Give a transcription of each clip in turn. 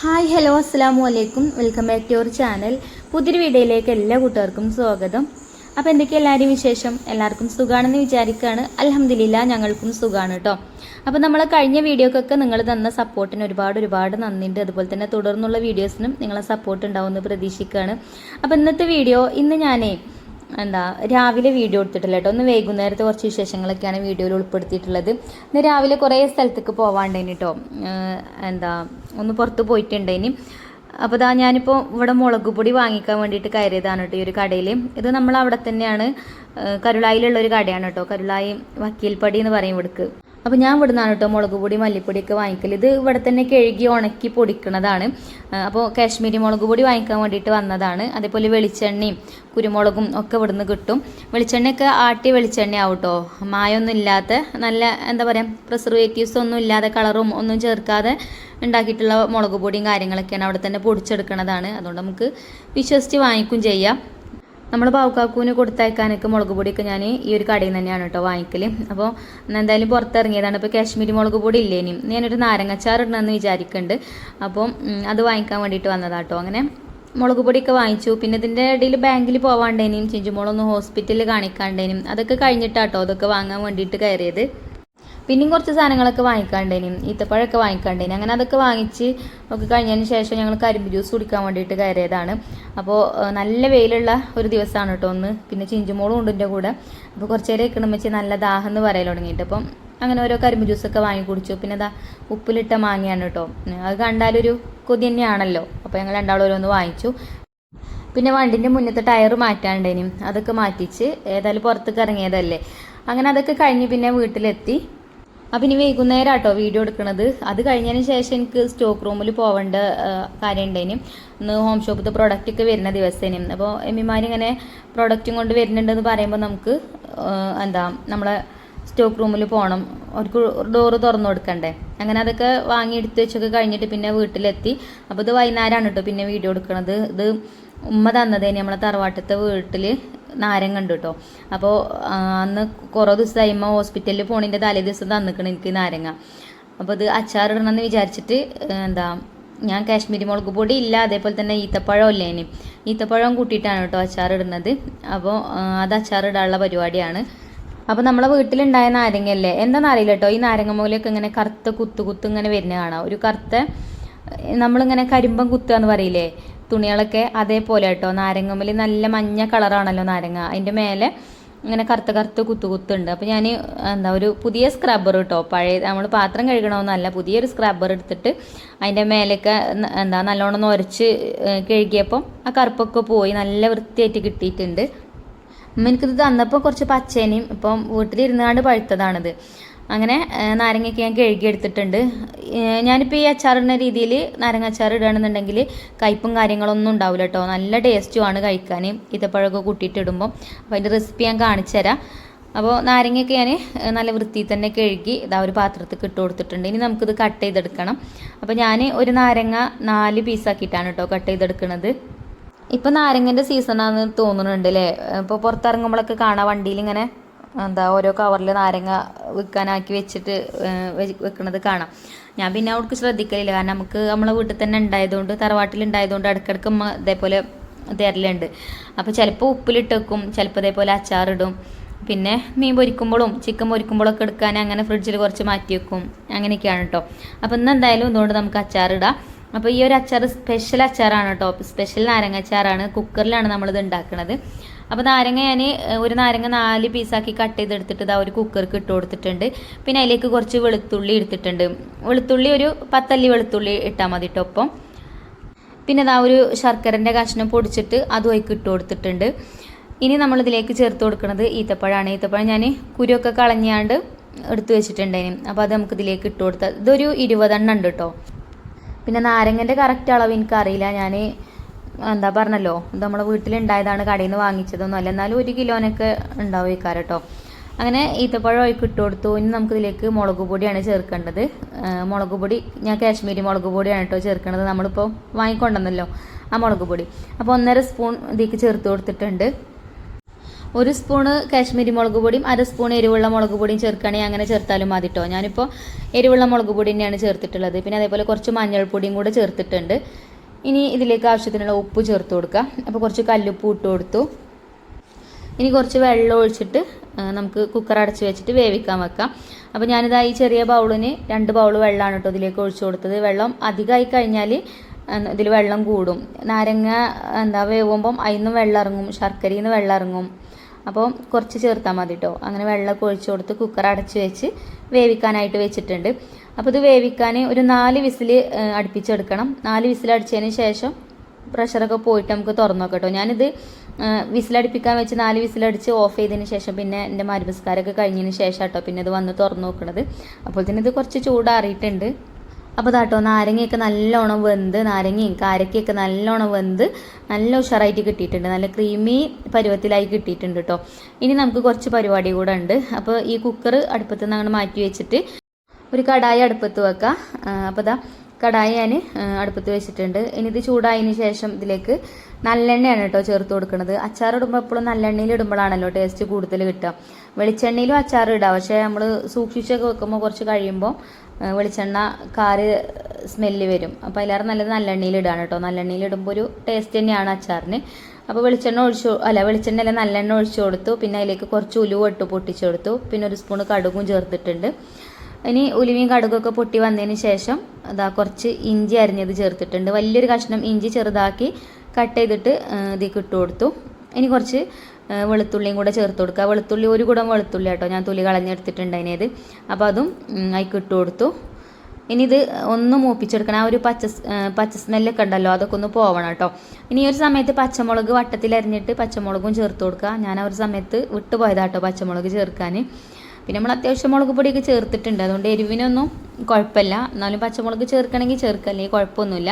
Hi hello അസ്സാം വലൈക്കും welcome back to your channel പുതിയൊരു വീഡിയോയിലേക്ക് എല്ലാ കൂട്ടുകാർക്കും സ്വാഗതം. അപ്പോൾ എന്തൊക്കെയാണ് എല്ലാവരും വിശേഷം? എല്ലാവർക്കും സുഖാണെന്ന് വിചാരിക്കുകയാണ് അലഹമില്ല ഞങ്ങൾക്കും സുഖമാണ് കേട്ടോ അപ്പോൾ നമ്മൾ കഴിഞ്ഞ വീഡിയോക്കൊക്കെ നിങ്ങൾ തന്ന സപ്പോർട്ടിന് ഒരുപാട് ഒരുപാട് നന്ദിയുണ്ട്. അതുപോലെ തന്നെ തുടർന്നുള്ള വീഡിയോസിനും നിങ്ങളെ സപ്പോർട്ട് ഉണ്ടാവുമെന്ന് പ്രതീക്ഷിക്കുകയാണ് അപ്പോൾ ഇന്നത്തെ വീഡിയോ ഇന്ന് ഞാനേ എന്താ രാവിലെ വീഡിയോ എടുത്തിട്ടില്ല കേട്ടോ ഒന്ന് വൈകുന്നേരത്തെ കുറച്ച് വിശേഷങ്ങളൊക്കെയാണ് വീഡിയോയിൽ ഉൾപ്പെടുത്തിയിട്ടുള്ളത്. ഇന്ന് രാവിലെ കുറേ സ്ഥലത്തേക്ക് പോവാണ്ടേനി കേട്ടോ എന്താ ഒന്ന് പുറത്ത് പോയിട്ടുണ്ടേനി അപ്പോൾ ഇതാ ഞാനിപ്പോൾ ഇവിടെ മുളക് പൊടി വാങ്ങിക്കാൻ വേണ്ടിയിട്ട് കയറിയതാണ് കേട്ടോ ഈ ഒരു കടയിൽ ഇത് നമ്മൾ അവിടെ തന്നെയാണ് കരുളായിലുള്ള ഒരു കടയാണ് കേട്ടോ കരുളായി വക്കീൽപ്പടി എന്ന് പറയും ഇവിടേക്ക്. അപ്പോൾ ഞാൻ ഇവിടെ നിന്നാണ് കേട്ടോ മുളക് പൊടി മല്ലിപ്പൊടിയൊക്കെ വാങ്ങിക്കൽ ഇത് ഇവിടെ തന്നെ കഴുകി ഉണക്കി പൊടിക്കുന്നതാണ് അപ്പോൾ കാശ്മീരി മുളക് പൊടി വാങ്ങിക്കാൻ വേണ്ടിയിട്ട് വന്നതാണ്. അതേപോലെ വെളിച്ചെണ്ണയും കുരുമുളകും ഒക്കെ ഇവിടുന്ന് കിട്ടും. വെളിച്ചെണ്ണയൊക്കെ ആട്ടി വെളിച്ചെണ്ണ ആവും കേട്ടോ മായൊന്നും ഇല്ലാത്ത നല്ല എന്താ പറയുക പ്രിസർവേറ്റീവ്സ് ഒന്നും ഇല്ലാതെ കളറും ഒന്നും ചേർക്കാതെ ഉണ്ടാക്കിയിട്ടുള്ള മുളക് പൊടിയും കാര്യങ്ങളൊക്കെയാണ് അവിടെ തന്നെ പൊടിച്ചെടുക്കുന്നതാണ് അതുകൊണ്ട് നമുക്ക് വിശ്വസിച്ച് വാങ്ങിക്കും ചെയ്യാം. നമ്മൾ പാവക്കാക്കൂന് കൊടുത്തയക്കാനൊക്കെ മുളക് പൊടിയൊക്കെ ഞാൻ ഈ ഒരു കടയിൽ നിന്ന് തന്നെയാണ് കേട്ടോ വാങ്ങിക്കൽ അപ്പോൾ എന്തായാലും പുറത്തിറങ്ങിയതാണ്. ഇപ്പോൾ കാശ്മീരി മുളക് പൊടി ഇല്ലേ ഇനിയും ഞാനൊരു നാരങ്ങച്ചാർ ഇടണമെന്ന് വിചാരിക്കുന്നുണ്ട് അപ്പം അത് വാങ്ങിക്കാൻ വേണ്ടിയിട്ട് വന്നതാട്ടോ അങ്ങനെ മുളക് പൊടിയൊക്കെ വാങ്ങിച്ചു. പിന്നെ ഇതിന്റെ ഇടയിൽ ബാങ്കിൽ പോവാണ്ടേനും ചിഞ്ചുമോളൊന്ന് ഹോസ്പിറ്റലിൽ കാണിക്കാണ്ടേനും അതൊക്കെ കഴിഞ്ഞിട്ടാട്ടോ അതൊക്കെ വാങ്ങാൻ വേണ്ടിയിട്ട് കയറിയത്. പിന്നെയും കുറച്ച് സാധനങ്ങളൊക്കെ വാങ്ങിക്കാണ്ടേനും ഈത്തപ്പഴമൊക്കെ വാങ്ങിക്കാണ്ടേനും. അങ്ങനെ അതൊക്കെ വാങ്ങിച്ച് ഒക്കെ കഴിഞ്ഞതിന് ശേഷം ഞങ്ങൾ കരിമ്പ് ജ്യൂസ് കുടിക്കാൻ വേണ്ടിയിട്ട് കയറിയതാണ്. അപ്പോൾ നല്ല വെയിലുള്ള ഒരു ദിവസമാണ് കേട്ടോ ഒന്ന്. പിന്നെ ചിഞ്ചുമോളും ഉണ്ട് എന്റെ കൂടെ. അപ്പോൾ കുറച്ച് നേരം ഇക്കണമെച്ച് നല്ല ദാഹം എന്ന് പറയാൻ തുടങ്ങിയിട്ട്. അപ്പം അങ്ങനെ ഓരോ കരിമ്പ് ജ്യൂസൊക്കെ വാങ്ങി കുടിച്ചു. പിന്നെ അതാ ഉപ്പിലിട്ട മാങ്ങയാണ് കേട്ടോ. അത് കണ്ടാലൊരു കൊതി തന്നെയാണല്ലോ. അപ്പോൾ ഞങ്ങൾ രണ്ടാളും ഓരോന്ന് വാങ്ങിച്ചു. പിന്നെ വണ്ടിന്റെ മുന്നത്തെ ടയർ മാറ്റാണ്ടേനും അതൊക്കെ മാറ്റിച്ച് ഏതായാലും പുറത്തേക്ക് ഇറങ്ങിയതല്ലേ. അങ്ങനെ അതൊക്കെ കഴിഞ്ഞ് പിന്നെ വീട്ടിലെത്തി. അപ്പം ഇനി വൈകുന്നേരം ആട്ടോ വീഡിയോ എടുക്കണത്. അത് കഴിഞ്ഞതിന് ശേഷം എനിക്ക് സ്റ്റോക്ക് റൂമിൽ പോകേണ്ട കാര്യം ഉണ്ടേനും ഇന്ന് ഹോം ഷോപ്പിത്തെ പ്രൊഡക്റ്റ് ഒക്കെ വരുന്ന ദിവസേനും. അപ്പോൾ എമ്മിമാരിങ്ങനെ പ്രൊഡക്റ്റും കൊണ്ട് വരുന്നുണ്ടെന്ന് പറയുമ്പോൾ നമുക്ക് എന്താ നമ്മളെ സ്റ്റോക്ക് റൂമിൽ പോകണം അവർക്ക് ഡോറ് തുറന്നു കൊടുക്കണ്ടേ. അങ്ങനെ അതൊക്കെ വാങ്ങി എടുത്ത് വെച്ചൊക്കെ കഴിഞ്ഞിട്ട് പിന്നെ വീട്ടിലെത്തി. അപ്പോൾ ഇത് വൈകുന്നേരമാണ് കേട്ടോ പിന്നെ വീഡിയോ എടുക്കണത്. ഇത് ഉമ്മ തന്നതേനി നമ്മളെ തറവാട്ടത്തെ വീട്ടിൽ നാരങ്ങ ഉണ്ട് കേട്ടോ അപ്പോൾ അന്ന് കുറേ ദിവസം കഴിയുമ്പോൾ ഹോസ്പിറ്റലിൽ പോണതിന്റെ തലേ ദിവസം തന്നിക്കണം എനിക്ക് നാരങ്ങ. അപ്പോൾ ഇത് അച്ചാറിടണമെന്ന് വിചാരിച്ചിട്ട് എന്താ ഞാൻ കാശ്മീരി മുളക് പൊടി ഇല്ല അതേപോലെ തന്നെ ഈത്തപ്പഴം ഇല്ല ഇനി. ഈത്തപ്പഴം കൂട്ടിയിട്ടാണ് കേട്ടോ അച്ചാറിടുന്നത് അപ്പോൾ അത് അച്ചാറിടാനുള്ള പരിപാടിയാണ്. അപ്പോൾ നമ്മളെ വീട്ടിലുണ്ടായ നാരങ്ങയല്ലേ? എന്താണെന്ന് അറിയില്ല കേട്ടോ. ഈ നാരങ്ങ മൂലയൊക്കെ ഇങ്ങനെ കറുത്ത കുത്തു കുത്ത് ഇങ്ങനെ വരുന്ന കാണാം. ഒരു കറുത്ത നമ്മളിങ്ങനെ കരിമ്പം കുത്തുക എന്ന് പറയില്ലേ? തുണികളൊക്കെ അതേപോലെ കേട്ടോ. നാരങ്ങമ്മൽ നല്ല മഞ്ഞ കളറാണല്ലോ നാരങ്ങ. അതിന്റെ മേലെ ഇങ്ങനെ കറുത്ത കറുത്ത് കുത്തു കുത്തുണ്ട് അപ്പോൾ ഞാൻ എന്താ ഒരു പുതിയ സ്ക്രബ്ബർ കേട്ടോ. പഴയ നമ്മൾ പാത്രം കഴുകണമെന്നല്ല പുതിയൊരു സ്ക്രബ്ബർ എടുത്തിട്ട് അതിന്റെ മേലൊക്കെ എന്താ നല്ലോണം ഏഹ്, കഴുകിയപ്പം ആ കറുപ്പൊക്കെ പോയി നല്ല വൃത്തിയായിട്ട് കിട്ടിയിട്ടുണ്ട്. അമ്മ എനിക്കിത് തന്നപ്പോൾ കുറച്ച് പച്ചേനയും ഇപ്പം വീട്ടിലിരുന്നാണ്ട് പഴുത്തതാണിത്. അങ്ങനെ നാരങ്ങയ്ക്ക് ഞാൻ കഴുകിയെടുത്തിട്ടുണ്ട് ഞാനിപ്പോൾ ഈ അച്ചാറിടുന്ന രീതിയിൽ നാരങ്ങ അച്ചാർ ഇടുകയാണെന്നുണ്ടെങ്കിൽ കയ്പും കാര്യങ്ങളൊന്നും ഉണ്ടാവില്ല കേട്ടോ നല്ല ടേസ്റ്റുമാണ് കഴിക്കാൻ ഈത്തപ്പഴമൊക്കെ കൂട്ടിയിട്ടിടുമ്പോൾ അപ്പോൾ അതിന്റെ റെസിപ്പി ഞാൻ കാണിച്ചു തരാം. അപ്പോൾ നാരങ്ങയൊക്കെ ഞാൻ നല്ല വൃത്തിയിൽ തന്നെ കഴുകി ഇതാ ഒരു പാത്രത്തിൽ ഇട്ട് കൊടുത്തിട്ടുണ്ട്. ഇനി നമുക്കിത് കട്ട് ചെയ്തെടുക്കണം. അപ്പോൾ ഞാൻ ഒരു നാരങ്ങ നാല് പീസാക്കിയിട്ടാണ് കേട്ടോ കട്ട് ചെയ്തെടുക്കുന്നത് ഇപ്പം നാരങ്ങന്റെ സീസണാണെന്ന് തോന്നുന്നുണ്ട് അല്ലേ ഇപ്പോൾ പുറത്തിറങ്ങുമ്പോഴൊക്കെ കാണാം വണ്ടിയിൽ ഇങ്ങനെ എന്താ ഓരോ കവറിൽ നാരങ്ങ വിൽക്കാനാക്കി വെച്ചിട്ട് വെക്കുന്നത് കാണാം. ഞാൻ പിന്നെ അവർക്ക് ശ്രദ്ധിക്കലില്ല. കാരണം നമുക്ക് നമ്മളെ വീട്ടിൽ തന്നെ ഉണ്ടായതുകൊണ്ട് തറവാട്ടിൽ ഉണ്ടായതുകൊണ്ട് ഇടയ്ക്കിടയ്ക്ക് ഇതേപോലെ തരലുണ്ട്. അപ്പോൾ ചിലപ്പോൾ ഉപ്പിലിട്ട് വെക്കും ചിലപ്പോൾ ഇതേപോലെ അച്ചാറിടും. പിന്നെ മീൻ പൊരിക്കുമ്പോഴും ചിക്കൻ പൊരിക്കുമ്പോഴൊക്കെ എടുക്കാൻ അങ്ങനെ ഫ്രിഡ്ജിൽ കുറച്ച് മാറ്റി വെക്കും. അങ്ങനെയൊക്കെയാണ് കേട്ടോ. അപ്പോൾ ഇന്ന് എന്തായാലും ഇതുകൊണ്ട് നമുക്ക് അച്ചാറിടാം അപ്പോൾ ഈ ഒരു അച്ചാർ സ്പെഷ്യൽ അച്ചാറാണ് കേട്ടോ. സ്പെഷ്യൽ നാരങ്ങ അച്ചാറാണ്. കുക്കറിലാണ് നമ്മളിത് ഉണ്ടാക്കുന്നത് അപ്പോൾ നാരങ്ങ ഞാൻ ഒരു നാരങ്ങ നാല് പീസാക്കി കട്ട് ചെയ്തെടുത്തിട്ട് ഇതാ ഒരു കുക്കർക്ക് ഇട്ട് കൊടുത്തിട്ടുണ്ട്. പിന്നെ അതിലേക്ക് കുറച്ച് വെളുത്തുള്ളി എടുത്തിട്ടുണ്ട്. വെളുത്തുള്ളി ഒരു പത്തല്ലി വെളുത്തുള്ളി ഇട്ടാൽ മതി ഒപ്പം. പിന്നെ ഇതാ ഒരു ശർക്കരന്റെ കഷ്ണം പൊടിച്ചിട്ട് അതും ഇട്ട് കൊടുത്തിട്ടുണ്ട്. ഇനി നമ്മളിതിലേക്ക് ചേർത്ത് കൊടുക്കുന്നത് ഈത്തപ്പഴമാണ് ഈത്തപ്പഴം ഞാൻ കുരുവൊക്കെ കളഞ്ഞാണ്ട് എടുത്തു വെച്ചിട്ടുണ്ടേനും അപ്പോൾ അത് നമുക്ക് ഇതിലേക്ക് ഇട്ട് കൊടുത്താൽ ഇതൊരു ഇരുപതെണ്ണം ഉണ്ട് കേട്ടോ പിന്നെ നാരങ്ങന്റെ കറക്റ്റ് അളവ് എനിക്കറിയില്ല. ഞാൻ എന്താ പറഞ്ഞല്ലോ ഇത് നമ്മളെ വീട്ടിലുണ്ടായതാണ് കടയിൽ നിന്ന് വാങ്ങിച്ചതൊന്നും അല്ല. എന്നാലും ഒരു കിലോനൊക്കെ ഉണ്ടാവും ഈ കേട്ടോ. അങ്ങനെ ഈത്തപ്പഴം ഒഴുക്കി ഇട്ട് കൊടുത്തു. ഇനി നമുക്കിതിലേക്ക് മുളക് പൊടിയാണ് ചേർക്കേണ്ടത്. മുളക് പൊടി ഞാൻ കാശ്മീരി മുളക് പൊടിയാണ് കേട്ടോ ചേർക്കുന്നത് നമ്മളിപ്പോൾ വാങ്ങിക്കൊണ്ടെന്നല്ലോ ആ മുളക് പൊടി. അപ്പോൾ ഒന്നര സ്പൂൺ ഇതിലേക്ക് ചേർത്ത് കൊടുത്തിട്ടുണ്ട്. ഒരു സ്പൂണ് കാശ്മീരി മുളക് പൊടിയും അര സ്പൂൺ എരിവുള്ള മുളക് പൊടിയും ചേർക്കുകയാണെങ്കിൽ അങ്ങനെ ചേർത്താലും മതി കേട്ടോ. ഞാനിപ്പോൾ എരിവുള്ള മുളക് പൊടി തന്നെയാണ് ചേർത്തിട്ടുള്ളത്. പിന്നെ അതേപോലെ കുറച്ച് മഞ്ഞൾപ്പൊടിയും കൂടെ ചേർത്തിട്ടുണ്ട്. ഇനി ഇതിലേക്ക് ആവശ്യത്തിനുള്ള ഉപ്പ് ചേർത്ത് കൊടുക്കുക. അപ്പോൾ കുറച്ച് കല്ലുപ്പ് ഇട്ട് കൊടുത്തു. ഇനി കുറച്ച് വെള്ളം ഒഴിച്ചിട്ട് നമുക്ക് കുക്കർ അടച്ച് വെച്ചിട്ട് വേവിക്കാൻ വെക്കാം. അപ്പോൾ ഞാനിതാ ഈ ചെറിയ ബൗളിന് രണ്ട് ബൗൾ വെള്ളമാണ് കേട്ടോ ഇതിലേക്ക് ഒഴിച്ചു കൊടുത്തത്. വെള്ളം അധികമായി കഴിഞ്ഞാൽ ഇതിൽ വെള്ളം കൂടും. നാരങ്ങ എന്താ വേവുമ്പം അതിൽ നിന്ന് വെള്ളം ഇറങ്ങും. ശർക്കരയിൽ നിന്ന് വെള്ളം ഇറങ്ങും. അപ്പോൾ കുറച്ച് ചേർത്താൽ മതി കേട്ടോ. അങ്ങനെ വെള്ളമൊക്കെ ഒഴിച്ചു കൊടുത്ത് കുക്കർ അടച്ച് വെച്ച് വേവിക്കാനായിട്ട് വെച്ചിട്ടുണ്ട്. അപ്പോൾ ഇത് വേവിക്കാൻ ഒരു നാല് വിസിൽ അടുപ്പിച്ചെടുക്കണം. നാല് വിസിൽ അടിച്ചതിന് ശേഷം പ്രഷറൊക്കെ പോയിട്ട് നമുക്ക് തുറന്നു നോക്കാം കേട്ടോ ഞാനിത് വിസിലടിപ്പിക്കാൻ വെച്ച് നാല് വിസിലടിച്ച് ഓഫ് ചെയ്തതിന് ശേഷം പിന്നെ എന്റെ മരുമസ്കാരമൊക്കെ കഴിഞ്ഞതിന് ശേഷം കേട്ടോ പിന്നെ ഇത് വന്ന് തുറന്നു നോക്കണത്. അപ്പോൾ തന്നെ ഇത് കുറച്ച് ചൂടാറിയിട്ടുണ്ട്. അപ്പോൾ ഇതാട്ടോ നാരങ്ങയൊക്കെ നല്ലോണം വെന്ത് നാരങ്ങയും കാരക്കയൊക്കെ നല്ലോണം വെന്ത് നല്ല ഉഷാറായിട്ട് കിട്ടിയിട്ടുണ്ട്. നല്ല ക്രീമി പരുവത്തിലായി കിട്ടിയിട്ടുണ്ട് കേട്ടോ ഇനി നമുക്ക് കുറച്ച് പരിപാടി കൂടെ ഉണ്ട്. അപ്പോൾ ഈ കുക്കർ അടുപ്പത്ത് നിന്ന് അങ്ങനെ മാറ്റി വെച്ചിട്ട് ഒരു കടായി അടുപ്പത്ത് വെക്കാം. അപ്പോൾ ഇതാ കടായി ഞാൻ അടുപ്പത്ത് വെച്ചിട്ടുണ്ട്. ഇനി ഇത് ചൂടായതിന് ശേഷം ഇതിലേക്ക് നല്ലെണ്ണയാണ് കേട്ടോ ചേർത്ത് കൊടുക്കുന്നത് അച്ചാർ ഇടുമ്പോൾ എപ്പോഴും നല്ലെണ്ണയിൽ ഇടുമ്പോഴാണല്ലോ ടേസ്റ്റ് കൂടുതൽ കിട്ടുക. വെളിച്ചെണ്ണയിലും അച്ചാർ ഇടാം. പക്ഷേ നമ്മൾ സൂക്ഷിച്ചൊക്കെ വെക്കുമ്പോൾ കുറച്ച് കഴിയുമ്പോൾ വെളിച്ചെണ്ണ കാറ് സ്മെല്ല് വരും. അപ്പോൾ അതിലേറെ നല്ലത് നല്ലെണ്ണയിൽ ഇടാണ് കേട്ടോ. നല്ലെണ്ണയിൽ ഇടുമ്പോൾ ഒരു ടേസ്റ്റ് തന്നെയാണ് അച്ചാറിന്. അപ്പോൾ വെളിച്ചെണ്ണ ഒഴിച്ചു അല്ല വെളിച്ചെണ്ണ അല്ല നല്ലെണ്ണ ഒഴിച്ചു കൊടുത്തു. പിന്നെ അതിലേക്ക് കുറച്ച് ഉലുവ ഇട്ട് പൊട്ടിച്ചു കൊടുത്തു. പിന്നെ ഒരു സ്പൂണ് കടുകും ചേർത്തിട്ടുണ്ട്. ഇനി ഉലുവയും കടുകൊക്കെ പൊട്ടി വന്നതിന് ശേഷം അതാ കുറച്ച് ഇഞ്ചി അരിഞ്ഞത് ചേർത്തിട്ടുണ്ട്. വലിയൊരു കഷ്ണം ഇഞ്ചി ചെറുതാക്കി കട്ട് ചെയ്തിട്ട് ഇതിലേക്ക് ഇട്ട് കൊടുത്തു. ഇനി കുറച്ച് വെളുത്തുള്ളിയും കൂടെ ചേർത്ത് കൊടുക്കുക. വെളുത്തുള്ളി ഒരു കുടം വെളുത്തുള്ളി കേട്ടോ. ഞാൻ തുള്ളി കളഞ്ഞെടുത്തിട്ടുണ്ട് അതിനേത്. അപ്പോൾ അതും അതിലേക്ക് കൊടുത്തു. ഇനി ഇത് ഒന്ന് മൂപ്പിച്ചെടുക്കണം. ആ ഒരു പച്ച പച്ച സ്മെല്ലൊക്കെ ഉണ്ടല്ലോ അതൊക്കെ ഒന്ന് പോവണം കേട്ടോ. ഇനി ഈ ഒരു സമയത്ത് പച്ചമുളക് വട്ടത്തിൽ അരിഞ്ഞിട്ട് പച്ചമുളകും ചേർത്ത് കൊടുക്കുക. ഞാൻ ആ ഒരു സമയത്ത് വിട്ടുപോയതാട്ടോ പച്ചമുളക് ചേർക്കാൻ. പിന്നെ നമ്മൾ അത്യാവശ്യം മുളക് പൊടിയൊക്കെ ചേർത്തിട്ടുണ്ട്. അതുകൊണ്ട് എരിവിനൊന്നും കുഴപ്പമില്ല. എന്നാലും പച്ചമുളക് ചേർക്കണമെങ്കിൽ ചേർക്കല്ലേ കുഴപ്പമൊന്നുമില്ല.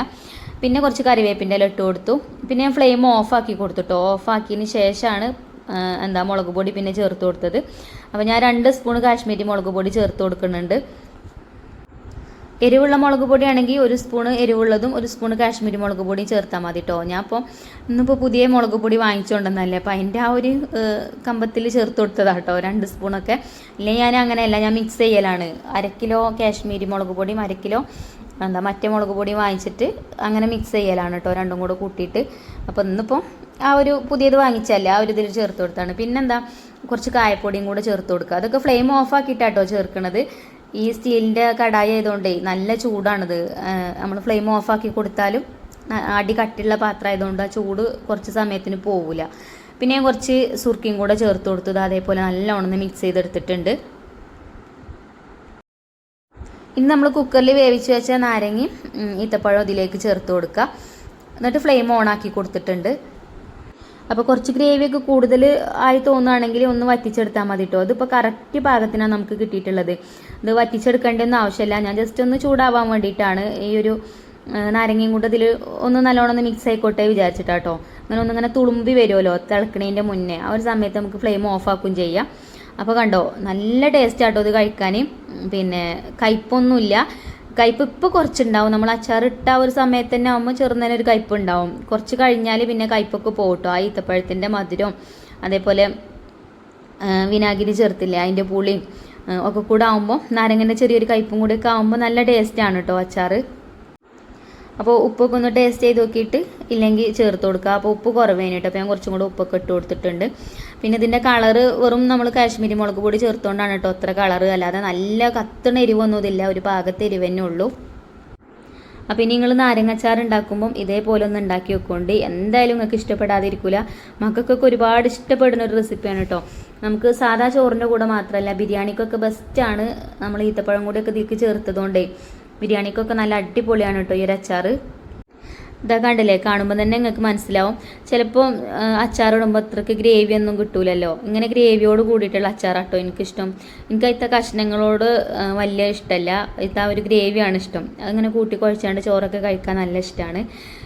പിന്നെ കുറച്ച് കറിവേപ്പിന്റെ ഇല ഇട്ട് കൊടുത്തു. പിന്നെ ഞാൻ ഫ്ലെയിം ഓഫാക്കി ഓഫ് ഓഫാക്കിയതിന് ശേഷമാണ് എന്താ മുളക് പൊടി പിന്നെ ചേർത്ത് കൊടുത്തത്. അപ്പോൾ ഞാൻ രണ്ട് സ്പൂൺ കാശ്മീരി മുളക് പൊടി ചേർത്ത് കൊടുക്കുന്നുണ്ട്. എരിവുള്ള മുളക് പൊടിയാണെങ്കിൽ ഒരു സ്പൂണ് എരിവുള്ളതും ഒരു സ്പൂണ് കാശ്മീരി മുളക് പൊടിയും ചേർത്താൽ മതി കേട്ടോ ഞാൻ അപ്പോൾ ഇന്നിപ്പോൾ പുതിയ മുളക് പൊടി വാങ്ങിച്ചുകൊണ്ടെന്നല്ലേ അപ്പോൾ അതിന്റെ ആ ഒരു കമ്പത്തിൽ ചേർത്ത് കൊടുത്തതാണ് കേട്ടോ രണ്ട് സ്പൂണൊക്കെ. ഇല്ലെങ്കിൽ ഞാൻ അങ്ങനെയല്ല ഞാൻ മിക്സ് ചെയ്യലാണ്. അര കിലോ കാശ്മീരി മുളക് പൊടിയും അര കിലോ എന്താ മറ്റേ മുളക് പൊടിയും വാങ്ങിച്ചിട്ട് അങ്ങനെ മിക്സ് ചെയ്യലാണ് കേട്ടോ രണ്ടും കൂടെ കൂട്ടിയിട്ട്. അപ്പോൾ ഇന്നിപ്പോൾ ആ ഒരു പുതിയത് വാങ്ങിച്ചല്ലേ ആ ഒരു ഇതിൽ ചേർത്ത് കൊടുത്താണ്. പിന്നെന്താ കുറച്ച് കായപ്പൊടിയും കൂടെ ചേർത്ത് കൊടുക്കുക അതൊക്കെ ഫ്ലെയിം ഓഫ് ആക്കിയിട്ടാട്ടോ ചേർക്കണത്. ഈ സ്റ്റീലിന്റെ കടായി ആയതുകൊണ്ടേ നല്ല ചൂടാണിത്. നമ്മൾ ഫ്ലെയിം ഓഫ് ആക്കി കൊടുത്താലും അടി കട്ടിയുള്ള പാത്രം ആയതുകൊണ്ട് ആ ചൂട് കുറച്ച് സമയത്തിന് പോവില്ല പിന്നെ കുറച്ച് സുർക്കിയും കൂടെ ചേർത്ത് കൊടുത്തത് അതേപോലെ നല്ലോണം മിക്സ് ചെയ്തെടുത്തിട്ടുണ്ട്. ഇനി നമ്മൾ കുക്കറിൽ വേവിച്ച് വെച്ച നാരങ്ങയും ഈത്തപ്പഴം ഇതിലേക്ക് ചേർത്ത് കൊടുക്കുക എന്നിട്ട് ഫ്ലെയിം ഓൺ ആക്കി കൊടുത്തിട്ടുണ്ട്. അപ്പോൾ കുറച്ച് ഗ്രേവിയൊക്കെ കൂടുതൽ ആയി തോന്നുകയാണെങ്കിൽ ഒന്ന് വറ്റിച്ചെടുത്താൽ മതി കേട്ടോ അതിപ്പോൾ കറക്റ്റ് പാകത്തിനാണ് നമുക്ക് കിട്ടിയിട്ടുള്ളത്. ഇത് വറ്റിച്ചെടുക്കേണ്ടതെന്ന് ആവശ്യമില്ല. ഞാൻ ജസ്റ്റ് ഒന്ന് ചൂടാവാൻ വേണ്ടിയിട്ടാണ് ഈ ഒരു നാരങ്ങയും കൂടെ ഇതിൽ ഒന്ന് നല്ലോണം ഒന്ന് മിക്സ് ആയിക്കോട്ടെ വിചാരിച്ചിട്ടാട്ടോ. അങ്ങനെ ഒന്നിങ്ങനെ തുളുമ്പി വരുമല്ലോ തിളക്കണേന്റെ മുന്നേ. ആ ഒരു സമയത്ത് നമുക്ക് ഫ്ലെയിം ഓഫ് ആക്കുകയും ചെയ്യാം. അപ്പോൾ കണ്ടോ നല്ല ടേസ്റ്റ് ആട്ടോ ഇത് കഴിക്കാൻ പിന്നെ കയ്പൊന്നുമില്ല. കയ്പ് ഇപ്പോൾ കുറച്ചുണ്ടാവും. നമ്മൾ ആ ഒരു സമയത്ത് തന്നെ ആകുമ്പോൾ ചെറുന്നതിന് ഒരു കയ്പ് ഉണ്ടാവും. കുറച്ച് കഴിഞ്ഞാൽ പിന്നെ കയ്പൊക്കെ പോകട്ടോ ആ ഈത്തപ്പഴത്തിന്റെ മധുരവും അതേപോലെ വിനാഗിരി ചേർത്തില്ലേ അതിന്റെ പുളിയും ഒക്കെ കൂടെ ആകുമ്പോൾ നാരങ്ങന്റെ ചെറിയൊരു കയ്പും കൂടി ഒക്കെ ആകുമ്പോൾ നല്ല ടേസ്റ്റാണ് കേട്ടോ അച്ചാർ അപ്പോൾ ഉപ്പൊക്കെ ഒന്ന് ടേസ്റ്റ് ചെയ്ത് നോക്കിയിട്ട് ഇല്ലെങ്കിൽ ചേർത്ത് കൊടുക്കുക അപ്പോൾ ഉപ്പ് കുറവ് കേട്ടോ അപ്പോൾ ഞാൻ കുറച്ചും കൂടെ ഉപ്പൊക്കെ ഇട്ട് കൊടുത്തിട്ടുണ്ട്. പിന്നെ ഇതിന്റെ കളറ് വെറും നമ്മൾ കാശ്മീരി മുളക് പൊടി ചേർത്തുകൊണ്ടാണ് കേട്ടോ അത്ര കളറ് അല്ലാതെ നല്ല കത്തണ എരിവൊന്നും ഇതില്ല. ഒരു പാകത്തെ എരിവ് തന്നെ ഉള്ളൂ. അപ്പോൾ ഇനി നിങ്ങൾ നാരങ്ങച്ചാർ ഉണ്ടാക്കുമ്പം ഇതേപോലെ ഒന്ന് ഉണ്ടാക്കി വെക്കൊണ്ട് എന്തായാലും നിങ്ങൾക്ക് ഇഷ്ടപ്പെടാതിരിക്കില്ല മക്കൾക്കൊക്കെ ഒരുപാട് ഇഷ്ടപ്പെടുന്ന ഒരു റെസിപ്പിയാണ് കേട്ടോ നമുക്ക് സാധാ ചോറിന്റെ കൂടെ മാത്രമല്ല ബിരിയാണിക്കൊക്കെ ബെസ്റ്റാണ് നമ്മൾ ഈത്തപ്പഴം കൂടിയൊക്കെ ഇതിലേക്ക് ചേർത്തതുകൊണ്ടേ. ബിരിയാണിക്കൊക്കെ നല്ല അടിപൊളിയാണ് കേട്ടോ ഈ ഒരു അച്ചാർ ഇതാ കണ്ടില്ലേ? കാണുമ്പോൾ തന്നെ നിങ്ങൾക്ക് മനസ്സിലാവും. ചിലപ്പോൾ അച്ചാറിടുമ്പോൾ അത്രയ്ക്ക് ഗ്രേവി ഒന്നും കിട്ടൂലല്ലോ. ഇങ്ങനെ ഗ്രേവിയോട് കൂടിയിട്ടുള്ള അച്ചാറാട്ടോ എനിക്കിഷ്ടം. എനിക്ക് അതിലത്തെ കഷ്ണങ്ങളോട് വലിയ ഇഷ്ടമല്ല ഇത് ഒരു ഗ്രേവിയാണ് ഇഷ്ടം. അങ്ങനെ കൂട്ടി കുഴച്ചാണ്ട് ചോറൊക്കെ കഴിക്കാൻ നല്ല ഇഷ്ടമാണ്